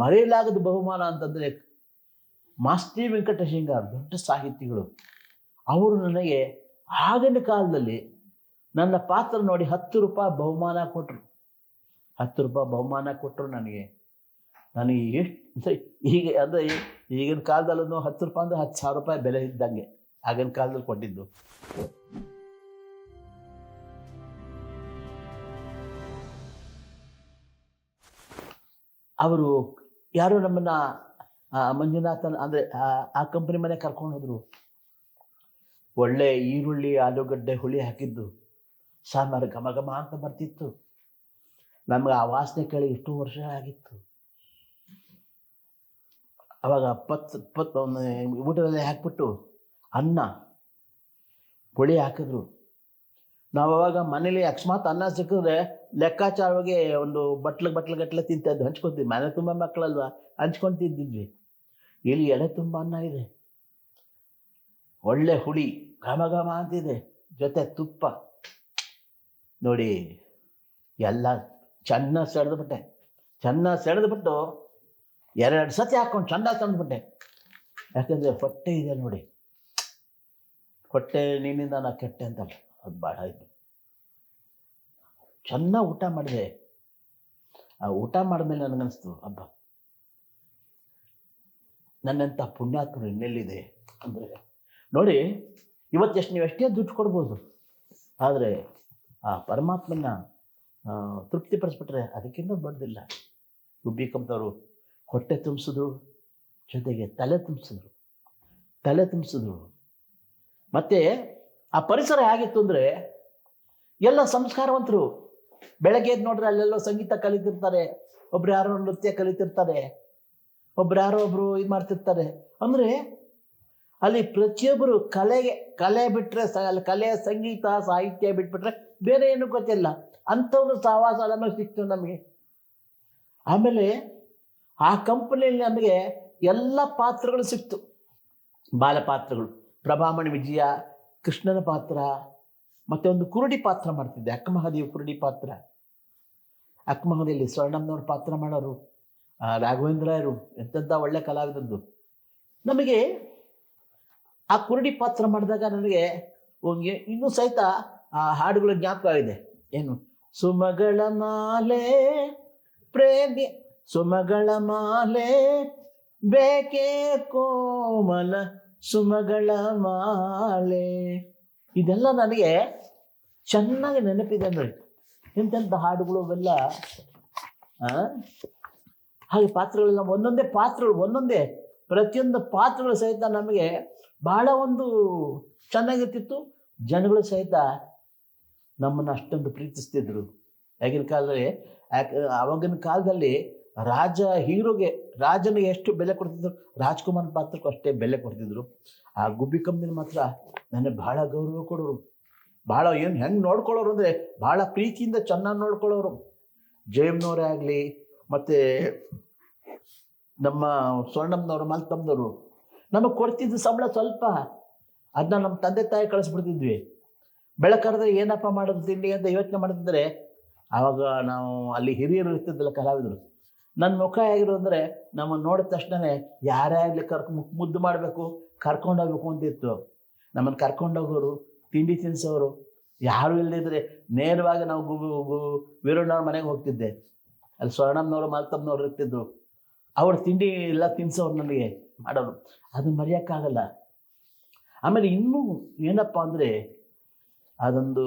ಮರೆಯಲಾಗದ ಬಹುಮಾನ ಅಂತಂದರೆ ಮಾಸ್ತಿ ವೆಂಕಟಶಿಂಗಾರ್ ದೊಡ್ಡ ಸಾಹಿತಿಗಳು. ಅವರು ನನಗೆ ಆಗಿನ ಕಾಲದಲ್ಲಿ ನನ್ನ ಪಾತ್ರ ನೋಡಿ ಹತ್ತು ರೂಪಾಯಿ ಬಹುಮಾನ ಕೊಟ್ಟರು ಹತ್ತು ರೂಪಾಯಿ ಬಹುಮಾನ ಕೊಟ್ಟರು ನನಗೆ. ನನಗೆ ಎಷ್ಟು ಈಗ ಅಂದರೆ ಈಗಿನ ಕಾಲದಲ್ಲೂ ಹತ್ತು ರೂಪಾಯಿ ಅಂದರೆ ಹತ್ತು ಸಾವಿರ ರೂಪಾಯಿ ಬೆಲೆ ಇದ್ದಂಗೆ ಆಗಿನ ಕಾಲದಲ್ಲಿ ಕೊಟ್ಟಿದ್ದು. ಅವರು ಯಾರು ನಮ್ಮನ್ನ ಮಂಜುನಾಥನ್ ಅಂದರೆ, ಆ ಕಂಪನಿ ಮನೆ ಕರ್ಕೊಂಡು ಹೋದ್ರು. ಒಳ್ಳೆ ಈರುಳ್ಳಿ, ಆಲೂಗಡ್ಡೆ, ಹುಳಿ ಹಾಕಿದ್ದು. ಸಾಂಬಾರು ಘಮ ಘಮ ಅಂತ ಬರ್ತಿತ್ತು. ನಮ್ಗೆ ಆ ವಾಸನೆ ಕೇಳಿ ಇಷ್ಟು ವರ್ಷ ಆಗಿತ್ತು ಅವಾಗ ಪತ್ ಪತ್ ಊಟದಲ್ಲಿ ಹಾಕ್ಬಿಟ್ಟು ಅನ್ನ, ಹುಳಿ ಹಾಕಿದ್ರು. ನಾವು ಅವಾಗ ಮನೇಲಿ ಅಕಸ್ಮಾತ್ ಅನ್ನ ಸಿಕ್ಕಿದ್ರೆ ಲೆಕ್ಕಾಚಾರವಾಗಿ ಒಂದು ಬಟ್ಲು ಬಟ್ಲು ಗಟ್ಲೆ ತಿಂತದ್ದು ಹಂಚ್ಕೊತೀವಿ ಮನೆ ತುಂಬ ಮಕ್ಕಳಲ್ವಾ? ಹಂಚ್ಕೊಂಡು ಇಲ್ಲಿ ಎಲೆ ತುಂಬ ಅನ್ನ ಇದೆ. ಒಳ್ಳೆ ಹುಳಿ, ಘಮ ಘಮ ಅಂತಿದೆ. ಜೊತೆ ತುಪ್ಪ. ನೋಡಿ, ಎಲ್ಲ ಚೆನ್ನಾಗಿ ಸೆಳೆದ್ಬಿಟ್ಟೆ ಚೆನ್ನಾಗಿ ಸೆಳೆದ್ಬಿಟ್ಟು ಎರಡು ಸತಿ ಹಾಕೊಂಡು ಚೆಂದ ತಂದ್ಬಿಟ್ಟೆ ಯಾಕಂದರೆ ಹೊಟ್ಟೆ ಇದೆ ನೋಡಿ. ಹೊಟ್ಟೆ ನಿನ್ನಿಂದ ನಾ ಕೆಟ್ಟೆ ಅಂತಲ್ಲ. ಅದು ಭಾಳ ಇದು ಚೆನ್ನಾಗಿ ಊಟ ಮಾಡಿದೆ. ಆ ಊಟ ಮಾಡಿದ್ಮೇಲೆ ನನಗನ್ನಿಸ್ತು ಹಬ್ಬ ನನ್ನಂಥ ಪುಣ್ಯಾತ್ಮರು ಇನ್ನೆಲ್ಲಿದೆ? ಅಂದರೆ, ನೋಡಿ ಇವತ್ತೆಷ್ಟು ನೀವು ಎಷ್ಟೇ ದುಡ್ಡು ಕೊಡ್ಬೋದು. ಆದರೆ ಆ ಪರಮಾತ್ಮನ ತೃಪ್ತಿಪಡಿಸ್ಬಿಟ್ರೆ ಅದಕ್ಕಿಂತ ದೊಡ್ಡದಿಲ್ಲ. ಗುಬ್ಬಿ ಕಂಪದವರು ಹೊಟ್ಟೆ ತುಂಬಿಸಿದ್ರು, ಜೊತೆಗೆ ತಲೆ ತುಂಬಿಸಿದ್ರು. ತಲೆ ತುಂಬಿಸಿದ್ರು. ಮತ್ತು ಆ ಪರಿಸರ ಹೇಗಿತ್ತು ಅಂದರೆ, ಎಲ್ಲ ಸಂಸ್ಕಾರವಂತರು ಬೆಳಗ್ಗೆ ನೋಡ್ರೆ ಅಲ್ಲೆಲ್ಲೋ ಸಂಗೀತ ಕಲಿತಿರ್ತಾರೆ, ಒಬ್ರು ಯಾರೋ ನೃತ್ಯ ಕಲಿತಿರ್ತಾರೆ, ಒಬ್ರು ಯಾರೋ ಒಬ್ರು ಇದು ಮಾಡ್ತಿರ್ತಾರೆ. ಅಂದ್ರೆ ಅಲ್ಲಿ ಪ್ರತಿಯೊಬ್ಬರು ಕಲೆಗೆ, ಕಲೆ ಅಲ್ಲಿ ಕಲೆ, ಸಂಗೀತ, ಸಾಹಿತ್ಯ ಬಿಟ್ಬಿಟ್ರೆ ಬೇರೆ ಏನು ಗೊತ್ತಿಲ್ಲ. ಅಂಥವ್ರು ಸಹವಾಸ ನಮಗೆ ಸಿಕ್ತು ನಮಗೆ. ಆಮೇಲೆ ಆ ಕಂಪನಿಯಲ್ಲಿ ನಮಗೆ ಎಲ್ಲ ಪಾತ್ರಗಳು ಸಿಕ್ತು. ಬಾಲ ಪಾತ್ರಗಳು ಪ್ರಭಾಮಣಿ ವಿಜಯ, ಕೃಷ್ಣನ ಪಾತ್ರ ಮತ್ತೆ ಒಂದು ಕುರುಡಿ ಪಾತ್ರ ಮಾಡ್ತಿದ್ದೆ. ಅಕ್ಕಮಹದಿಯ ಕುರುಡಿ ಪಾತ್ರ. ಅಕ್ಕಮಹದಿಯಲ್ಲಿ ಸ್ವರ್ಣಮ್ಮನವ್ರ ಪಾತ್ರ ಮಾಡೋರು ಆ, ರಾಘವೇಂದ್ರ ರಾಯರು ಎಂತೆಂಥ ಒಳ್ಳೆ ಕಲಾವಿದದ್ದು ನಮಗೆ ಆ ಕುರುಡಿ ಪಾತ್ರ ಮಾಡಿದಾಗ ನನಗೆ ಒಂಗೆ ಇನ್ನೂ ಸಹಿತ ಆ ಹಾಡುಗಳ ಜ್ಞಾಪಕ ಇದೆ. ಏನು? ಸುಮಗಳ ಮಾಲೆ ಪ್ರೇಮಿ ಸುಮಗಳ ಮಾಲೆ ಬೇಕೇ ಕೋಮಲ ಸುಮಗಳ ಮಾಲೆ. ಇದೆಲ್ಲ ನನಗೆ ಚೆನ್ನಾಗಿ ನೆನಪಿದೆ ನೋಡಿ. ಎಂತೆಂಥ ಹಾಡುಗಳು ಅವೆಲ್ಲ? ಹಾಗೆ ಪಾತ್ರಗಳೆಲ್ಲ ಒಂದೊಂದೇ ಪಾತ್ರಗಳು, ಒಂದೊಂದೇ ಪ್ರತಿಯೊಂದು ಪಾತ್ರಗಳು ಸಹಿತ ನಮಗೆ ಬಹಳ ಒಂದು ಚೆನ್ನಾಗಿರ್ತಿತ್ತು. ಜನಗಳು ಸಹಿತ ನಮ್ಮನ್ನು ಅಷ್ಟೊಂದು ಪ್ರೀತಿಸ್ತಿದ್ರು. ಆಗಿನ ಕಾಲದಲ್ಲಿ, ಯಾಕೆ ಆವಾಗಿನ ಕಾಲದಲ್ಲಿ ರಾಜ ಹೀರೋಗೆ, ರಾಜನಿಗೆ ಎಷ್ಟು ಬೆಲೆ ಕೊಡ್ತಿದ್ರು? ರಾಜ್ಕುಮಾರ್ ಪಾತ್ರಕ್ಕೂ ಅಷ್ಟೇ ಬೆಲೆ ಕೊಡ್ತಿದ್ರು. ಆ ಗುಬ್ಬಿ ಕಂಪನಿ ಮಾತ್ರ ನನಗೆ ಬಹಳ ಗೌರವ ಕೊಡೋರು. ಭಾಳ ಏನು ಹೆಂಗೆ ನೋಡ್ಕೊಳ್ಳೋರು ಅಂದರೆ ಭಾಳ ಪ್ರೀತಿಯಿಂದ ಚೆನ್ನಾಗಿ ನೋಡ್ಕೊಳ್ಳೋರು. ಜಯಮ್ನವರೇ ಆಗಲಿ, ಮತ್ತು ನಮ್ಮ ಸ್ವರ್ಣಮ್ಮನವರು ಮಲ್ತಮ್ಮನವರು ನಮಗೆ ಕೊಡ್ತಿದ್ದು ಸಂಬಳ ಸ್ವಲ್ಪ ಅದನ್ನ ನಮ್ಮ ತಂದೆ ತಾಯಿ ಕಳಿಸ್ಬಿಡ್ತಿದ್ವಿ. ಬೆಳಕರೆದ್ರೆ ಏನಪ್ಪ ಮಾಡೋದು ತಿಂಡಿ ಅಂತ ಯೋಚನೆ ಮಾಡಿದ್ರೆ, ಆವಾಗ ನಾವು ಅಲ್ಲಿ ಹಿರಿಯರು ಇರ್ತಿದ್ದಲ್ಲ ಕಲಾವಿದರು. ನನ್ನ ಮುಖ ಹೇಗಿರು ಅಂದರೆ, ನಮ್ಮನ್ನು ನೋಡಿದ ತಕ್ಷಣವೇ ಯಾರೇ ಆಗಲಿ ಕರ್ಕೊ ಮುದ್ದು ಮಾಡಬೇಕು ಕರ್ಕೊಂಡೋಗ್ಬೇಕು ಅಂತಿತ್ತು. ನಮ್ಮನ್ನು ಕರ್ಕೊಂಡೋಗೋರು ತಿಂಡಿ ತಿನ್ಸೋರು. ಯಾರು ಇಲ್ಲದಿದ್ರೆ ನೇರವಾಗಿ ನಾವು ಗು ಗು ವೀರಣ್ಣವ್ರ ಮನೆಗೆ ಹೋಗ್ತಿದ್ದೆ. ಅಲ್ಲಿ ಸ್ವರ್ಣಮ್ಮನವರು, ಮಲ್ತಮ್ಮನವ್ರು ಇರ್ತಿದ್ರು. ಅವ್ರ ತಿಂಡಿ ಎಲ್ಲ ತಿನ್ಸೋರು ನನಗೆ ಮಾಡೋರು. ಅದು ಮರೆಯೋಕ್ಕಾಗಲ್ಲ. ಆಮೇಲೆ ಇನ್ನೂ ಏನಪ್ಪ ಅಂದರೆ, ಅದೊಂದು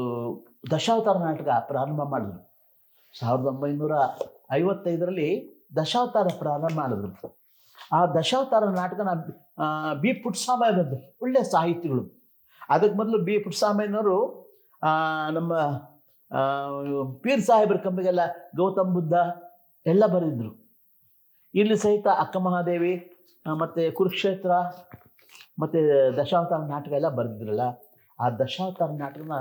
ದಶಾವತಾರ ನಾಟಕ ಪ್ರಾರಂಭ ಮಾಡಿದ್ರು. ಸಾವಿರದ ಒಂಬೈನೂರ ಐವತ್ತೈದರಲ್ಲಿ ದಶಾವತಾರ ಪ್ರಾರಂಭ ಮಾಡಿದ್ರು. ಆ ದಶಾವತಾರ ನಾಟಕನ ಬಿ ಪುಟ್ಸಾಮ ಒಳ್ಳೆ ಸಾಹಿತಿಗಳು. ಅದಕ್ಕೆ ಮೊದಲು ಬಿ. ಆ, ನಮ್ಮ ಪೀರ್ ಸಾಹೇಬರ ಕಂಬಿಗೆಲ್ಲ ಗೌತಮ್ ಬುದ್ಧ ಎಲ್ಲ ಬರೆದಿದ್ರು. ಇಲ್ಲಿ ಸಹಿತ ಅಕ್ಕ ಮಹಾದೇವಿ ಮತ್ತೆ ಕುರುಕ್ಷೇತ್ರ ಮತ್ತು ದಶಾವತಾರ ನಾಟಕ ಎಲ್ಲ ಬರೆದಿದ್ರಲ್ಲ ಆ ದಶಾವತಾರ ನಾಟಕನ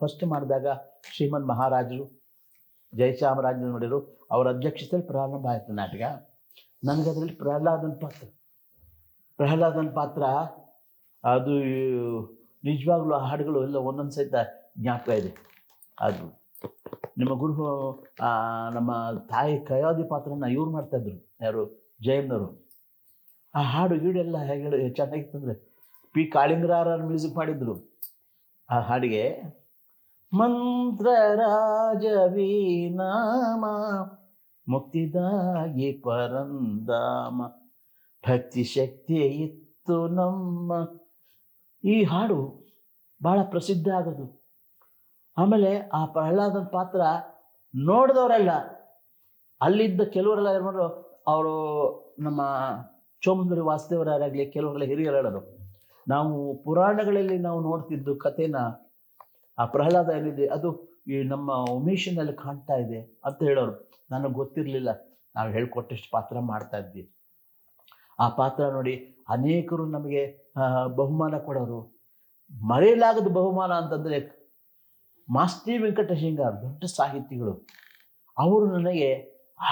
ಫಸ್ಟ್ ಮಾಡಿದಾಗ ಶ್ರೀಮನ್ ಮಹಾರಾಜರು ಜಯಚಾಮರಾಜರು ನೋಡಿದರು ಅವರ ಅಧ್ಯಕ್ಷತೆಯಲ್ಲಿ ಪ್ರಾರಂಭ ಆಯಿತು ನಾಟಕ. ನನಗದರಲ್ಲಿ ಪ್ರಹ್ಲಾದನ ಪಾತ್ರ. ಪ್ರಹ್ಲಾದನ ಪಾತ್ರ ಅದು ನಿಜವಾಗ್ಲೂ ಆ ಹಾಡುಗಳು ಎಲ್ಲ ಒಂದೊಂದು ಸಹಿತ ಜ್ಞಾಪಕ ಇದೆ. ಅದು ನಿಮ್ಮ ಗುರು ನಮ್ಮ ತಾಯಿ ಕಯಾದಿ ಪಾತ್ರನ ಇವ್ರು ಮಾಡ್ತಾಯಿದ್ರು ಯಾರು ಜಯಮ್ನವರು ಆ ಹಾಡು ಗೀಡೆಲ್ಲ ಹೇಗೆ ಚೆನ್ನಾಗಿತ್ತು ಅಂದರೆ ಪಿ ಕಾಳಿಂಗರಾರ ಮ್ಯೂಸಿಕ್ ಮಾಡಿದ್ರು. ಆ ಹಾಡಿಗೆ ಮಂತ್ರ ರಾಜವೀನಾಮ ಮುಕ್ತಿದಾಗಿ ಪರಂದಾಮ ಭಕ್ತಿ ಶಕ್ತಿ ಇತ್ತು ನಮ್ಮ ಈ ಹಾಡು ಭಾಳ ಪ್ರಸಿದ್ಧ ಆಗೋದು ಆಮೇಲೆ ಆ ಪ್ರಹ್ಲಾದನ ಪಾತ್ರ ನೋಡಿದವರೆಲ್ಲ, ಅಲ್ಲಿದ್ದ ಕೆಲವರೆಲ್ಲ ಏನಾದ್ರು ಅವರು ನಮ್ಮ ಚೋಮಂದರಿ ವಾಸುದೇವರಾಗಲಿ ಕೆಲವರೆಲ್ಲ ಹಿರಿಯರು ಹೇಳೋರು, ನಾವು ಪುರಾಣಗಳಲ್ಲಿ ನಾವು ನೋಡ್ತಿದ್ದು ಕಥೆನ, ಆ ಪ್ರಹ್ಲಾದ ಏನಿದೆ, ಅದು ಈ ನಮ್ಮ ಉಮೇಶನಲ್ಲಿ ಕಾಣ್ತಾ ಇದೆ ಅಂತ ಹೇಳೋರು. ನನಗೆ ಗೊತ್ತಿರಲಿಲ್ಲ, ನಾವು ಹೇಳ್ಕೊಟ್ಟಷ್ಟು ಪಾತ್ರ ಮಾಡ್ತಾ ಇದ್ವಿ. ಆ ಪಾತ್ರ ನೋಡಿ ಅನೇಕರು ನಮಗೆ ಬಹುಮಾನ ಕೊಡೋರು. ಮರೆಯಲಾಗದ ಬಹುಮಾನ ಅಂತಂದರೆ ಮಾಸ್ತಿ ವೆಂಕಟಶಿಂಗಾರ್ ದೊಡ್ಡ ಸಾಹಿತಿಗಳು. ಅವರು ನನಗೆ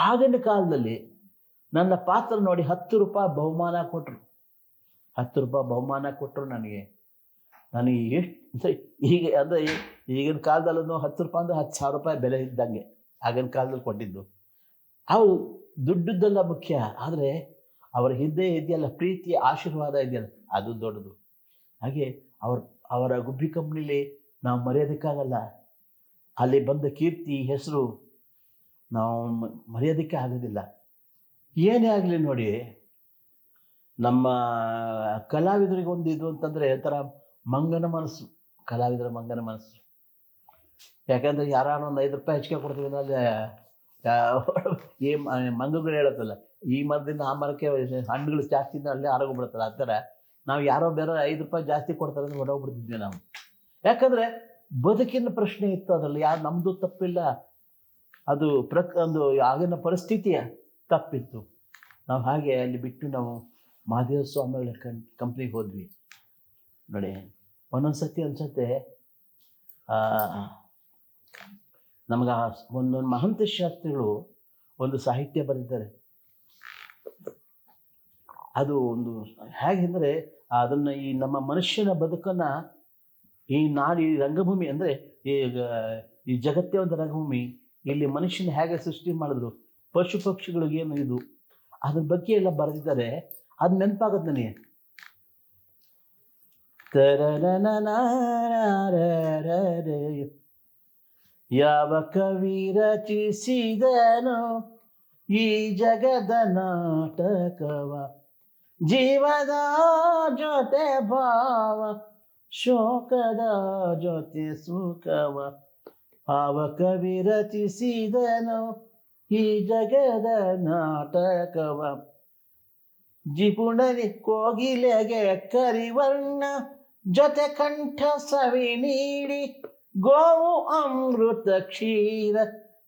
ಆಗಿನ ಕಾಲದಲ್ಲಿ ನನ್ನ ಪಾತ್ರ ನೋಡಿ ಹತ್ತು ರೂಪಾಯಿ ಬಹುಮಾನ ಕೊಟ್ಟರು ಹತ್ತು ರೂಪಾಯಿ ಬಹುಮಾನ ಕೊಟ್ಟರು ನನಗೆ. ನನಗೆ ಎಷ್ಟು ಈಗ, ಅಂದರೆ ಈಗಿನ ಕಾಲದಲ್ಲೂ ಹತ್ತು ರೂಪಾಯಿ ಅಂದರೆ ಹತ್ತು ಸಾವಿರ ರೂಪಾಯಿ ಬೆಲೆ ಇದ್ದಂಗೆ ಆಗಿನ ಕಾಲದಲ್ಲಿ ಕೊಟ್ಟಿದ್ದು. ಅವು ದುಡ್ಡದ್ದೆಲ್ಲ ಮುಖ್ಯ, ಆದರೆ ಅವರ ಹಿಂದೆ ಇದೆಯಲ್ಲ ಪ್ರೀತಿ ಆಶೀರ್ವಾದ ಇದೆಯಲ್ಲ, ಅದು ದೊಡ್ಡದು. ಹಾಗೆ ಅವ್ರ, ಅವರ ಗುಬ್ಬಿ ಕಂಪ್ನಿಲಿ ನಾವು ಮರೆಯೋದಕ್ಕಾಗಲ್ಲ. ಅಲ್ಲಿ ಬಂದ ಕೀರ್ತಿ, ಹೆಸರು ನಾವು ಮರೆಯೋದಕ್ಕೆ ಆಗೋದಿಲ್ಲ. ಏನೇ ಆಗಲಿ ನೋಡಿ, ನಮ್ಮ ಕಲಾವಿದರಿಗೆ ಒಂದು ಇದು ಅಂತಂದರೆ ಒಂಥರ ಮಂಗನ ಮನಸ್ಸು, ಕಲಾವಿದರ ಮಂಗನ ಮನಸ್ಸು. ಯಾಕಂದರೆ ಯಾರು ಒಂದು ಐದು ರೂಪಾಯಿ ಹೆಚ್ಚಿಗೆ ಕೊಡ್ತೀವಿ ಅಂದರೆ ಈ ಮಂಗಗಳು ಹೇಳುತ್ತಲ್ಲ ಈ ಮರದಿಂದ ಆ ಮರಕ್ಕೆ ಹಣ್ಣುಗಳು ಜಾಸ್ತಿ ಇದ್ದ ಅಲ್ಲೇ ಆರೋಗ್ಯ ಆ ಥರ ನಾವು ಯಾರೋ ಬೇರೆ ಐದು ರೂಪಾಯಿ ಜಾಸ್ತಿ ಕೊಡ್ತಾರೆ ಅಂತ ಹೊಡೋಗ್ಬಿಡ್ತಿದ್ವಿ ನಾವು. ಯಾಕಂದರೆ ಬದುಕಿನ ಪ್ರಶ್ನೆ ಇತ್ತು ಅದರಲ್ಲಿ, ಯಾರು ನಮ್ಮದು ತಪ್ಪಿಲ್ಲ. ಅದು ಪ್ರಕ್, ಒಂದು ಆಗಿನ ಪರಿಸ್ಥಿತಿಯ ತಪ್ಪಿತ್ತು. ನಾವು ಹಾಗೆ ಅಲ್ಲಿ ಬಿಟ್ಟು ನಾವು ಮಹಾದೇವ ಸ್ವಾಮಿಗಳ ಕಂ ಕಂಪ್ನಿಗೆ ಹೋದ್ವಿ. ನೋಡಿ ಒಂದೊಂದು ಸತಿ ಅನ್ಸತ್ತೆ ನಮಗೆ ಒಂದೊಂದು ಮಹಂತ ಶಾಸ್ತ್ರಿಗಳು ಒಂದು ಸಾಹಿತ್ಯ ಬರೆದಿದ್ದಾರೆ. ಅದು ಒಂದು ಹೇಗೆ ಅಂದರೆ ಅದನ್ನು ಈ ನಮ್ಮ ಮನುಷ್ಯನ ಬದುಕನ್ನು ಈ ನಾಡಿ ಈ ರಂಗಭೂಮಿ ಅಂದರೆ ಈಗ ಈ ಜಗತ್ತೇ ಒಂದು ರಂಗಭೂಮಿ. ಇಲ್ಲಿ ಮನುಷ್ಯನ ಹೇಗೆ ಸೃಷ್ಟಿ ಮಾಡಿದ್ರು ಪಶು ಪಕ್ಷಿಗಳಿಗೇನು ಇದು, ಅದ್ರ ಬಗ್ಗೆ ಎಲ್ಲ ಬರೆದಿದ್ದಾರೆ. ಅದು ನೆನಪಾಗುತ್ತೆ ನನಗೆ. ತರನನನಾರರರೆ. ಯಾವ ಕವಿ ರಚಿಸಿದನು ಈ ಜಗದ ನಾಟಕವ? ಜೀವದ ಜೊತೆ ಭಾವ, ಶೋಕದ ಜೊತೆ ಸುಖವ? ಆವ ಕವಿ ರಚಿಸಿದನು ಈ ಜಗದ ನಾಟಕವ? ಜಿಪುಣರಿ ಕೋಗಿಲೆಗೆ ಕರಿವರ್ಣ ಜೊತೆ ಕಂಠ ಸವಿ ನೀಡಿ ಗೋವು ಅಮೃತ ಕ್ಷೀರ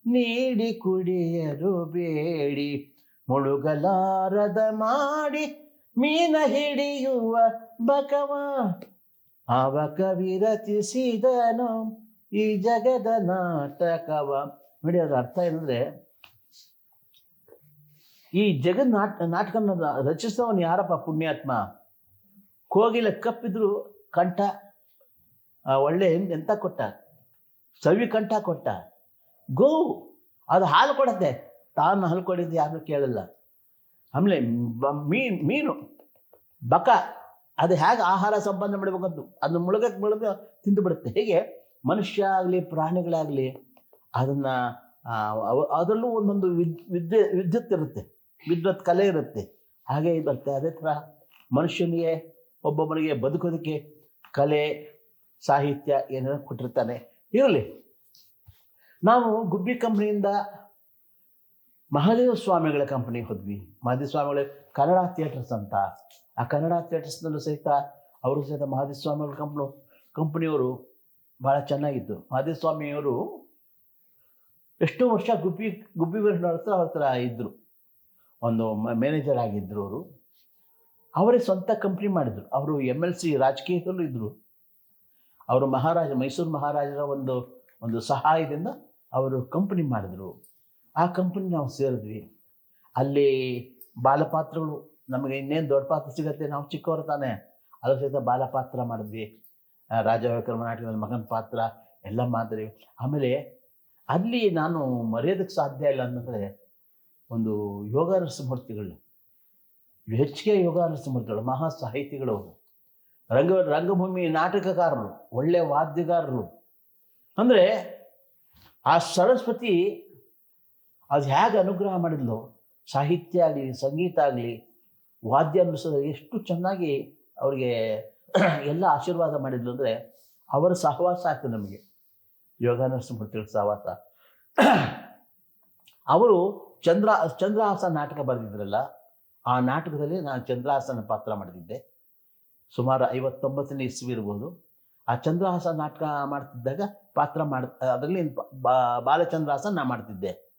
ನೀಡಿ ಕುಡಿಯರು ಬೇಡಿ. ಮುಳುಗಲಾರದ ಮಾಡಿ ಮೀನ ಹಿಡಿಯುವ ಬಕವ. ಕವಿ ರಚಿಸಿದನು ಈ ಜಗದ ನಾಟಕವ. ನೋಡಿ ಅದರ ಅರ್ಥ ಏನಂದ್ರೆ, ಈ ಜಗದ್ ನಾಟ ನಾಟಕ ರಚಿಸಿದವನು ಯಾರಪ್ಪ ಪುಣ್ಯಾತ್ಮ? ಕೋಗಿಲ ಕಪ್ಪಿದ್ರು ಕಂಠ ಒಳ್ಳೆ ಎಂತ ಕೊಟ್ಟ? ಸವಿ ಕಂಠ ಕೊಟ್ಟ. ಗೋವು ಅದು ಹಾಲು ಕೊಡುತ್ತೆ. ತಾನು ಹಾಲು ಕೊಡಿದ್ದು ಯಾರು ಕೇಳಲ್ಲ. ಆಮೇಲೆ ಮೀನ್, ಮೀನು, ಬಕ, ಅದು ಹೇಗೆ ಆಹಾರ ಸಂಪಾದನೆ ಮಾಡಬೇಕಂತ ಅದು ಮುಳುಗಕ್ಕೆ ಮುಳುಗ ತಿಂದು ಬಿಡುತ್ತೆ. ಹೇಗೆ? ಮನುಷ್ಯ ಆಗಲಿ, ಪ್ರಾಣಿಗಳಾಗಲಿ, ಅದನ್ನು ಅದರಲ್ಲೂ ಒಂದೊಂದು ವಿದ್, ವಿದ್ಯೆ, ವಿದ್ಯುತ್ ಇರುತ್ತೆ. ವಿದ್ವತ್ ಕಲೆ ಇರುತ್ತೆ. ಹಾಗೆ ಬರುತ್ತೆ ಅದೇ ಥರ ಮನುಷ್ಯನಿಗೆ, ಒಬ್ಬೊಬ್ಬನಿಗೆ ಬದುಕೋದಕ್ಕೆ ಕಲೆ, ಸಾಹಿತ್ಯ ಏನೇನೋ ಕೊಟ್ಟಿರ್ತಾನೆ. ಇರಲಿ. ನಾವು ಗುಬ್ಬಿ ಕಂಪ್ನಿಯಿಂದ ಮಹಾದೇವ ಸ್ವಾಮಿಗಳ ಕಂಪ್ನಿಗೆ ಹೋದ್ವಿ. ಮಹಾದೇವ ಸ್ವಾಮಿಗಳ ಕನ್ನಡ ಥಿಯೇಟರ್ಸ್ ಅಂತ. ಆ ಕನ್ನಡ ಥಿಯೇಟರ್ಸ್ನಲ್ಲೂ ಸಹಿತ ಅವರು ಸಹಿತ ಮಹಾದೇವ ಸ್ವಾಮಿಗಳ ಕಂಪ್ನಿ, ಕಂಪ್ನಿಯವರು ಭಾಳ ಚೆನ್ನಾಗಿತ್ತು. ಮಹಾದೇವ ಸ್ವಾಮಿಯವರು ಎಷ್ಟೋ ವರ್ಷ ಗುಬ್ಬಿ ಗುಬ್ಬಿ ಹತ್ರ ಅವ್ರ ಹತ್ರ ಇದ್ದರು ಒಂದು ಮ್ಯಾನೇಜರ್ ಆಗಿದ್ದರು ಅವರು. ಅವರೇ ಸ್ವಂತ ಕಂಪ್ನಿ ಮಾಡಿದರು. ಅವರು ಎಂ ಎಲ್ ಸಿ ರಾಜಕೀಯದಲ್ಲೂ ಇದ್ದರು ಅವರು ಮಹಾರಾಜ, ಮೈಸೂರು ಮಹಾರಾಜರ ಒಂದು ಒಂದು ಸಹಾಯದಿಂದ ಅವರು ಕಂಪನಿ ಮಾಡಿದರು. ಆ ಕಂಪನಿ ನಾವು ಸೇರಿದ್ವಿ. ಅಲ್ಲಿ ಬಾಲಪಾತ್ರಗಳು, ನಮಗೆ ಇನ್ನೇನು ದೊಡ್ಡ ಪಾತ್ರ ಸಿಗತ್ತೆ, ನಾವು ಚಿಕ್ಕವರು ತಾನೆ. ಅದ್ರ ಸಹಿತ ಬಾಲಪಾತ್ರ ಮಾಡಿದ್ವಿ. ರಾಜವಿಕ್ರಮ ರಾಜ ವಿಕ್ರಮ ನಾಟಕದಲ್ಲಿ ಮಗನ ಪಾತ್ರ, ಎಲ್ಲ ಮಾಡಿದ್ವಿ. ಆಮೇಲೆ ಅಲ್ಲಿ ನಾನು ಮರೆಯೋದಕ್ಕೆ ಸಾಧ್ಯ ಇಲ್ಲ ಅಂತಂದರೆ, ಒಂದು ಯೋಗ ರಸಮೂರ್ತಿಗಳು ಹೆಚ್ಚಿಗೆ ಯೋಗ ರಸಮೂರ್ತಿಗಳು ಮಹಾ ಸಾಹಿತಿಗಳು ಅವರು. ರಂಗ, ರಂಗಭೂಮಿ ನಾಟಕಕಾರರು ಒಳ್ಳೆಯ ವಾದ್ಯಗಾರರು. ಅಂದರೆ ಆ ಸರಸ್ವತಿ ಅದು ಹೇಗೆ ಅನುಗ್ರಹ ಮಾಡಿದ್ಲು? ಸಾಹಿತ್ಯ ಆಗಲಿ, ಸಂಗೀತ ಆಗಲಿ, ವಾದ್ಯ ಅನ್ನಿಸಿದ ಎಷ್ಟು ಚೆನ್ನಾಗಿ ಅವರಿಗೆ ಎಲ್ಲ ಆಶೀರ್ವಾದ ಮಾಡಿದ್ಲು ಅಂದರೆ ಅವರ ಸಹವಾಸ ಆಯ್ತು ನಮಗೆ. ಯೋಗ ನರಸಿಂಹಮೂರ್ತಿಗಳ ಸಹವಾಸ. ಅವರು ಚಂದ್ರ ಚಂದ್ರಹಾಸ ನಾಟಕ ಬರೆದಿದ್ರಲ್ಲ, ಆ ನಾಟಕದಲ್ಲಿ ನಾನು ಚಂದ್ರಹಾಸನ ಪಾತ್ರ ಮಾಡಿದ್ದೆ. ಸುಮಾರು ಐವತ್ತೊಂಬತ್ತನೇ ಇಸ್ವಿ ಇರ್ಬೋದು. ಆ ಚಂದ್ರಹಾಸ ನಾಟಕ ಮಾಡ್ತಿದ್ದಾಗ ಪಾತ್ರ ಮಾಡ್ ಅದರಲ್ಲಿ ಬಾಲಚಂದ್ರಹಾಸ ನಾ ಮಾಡ್ತಿದ್ದೆ.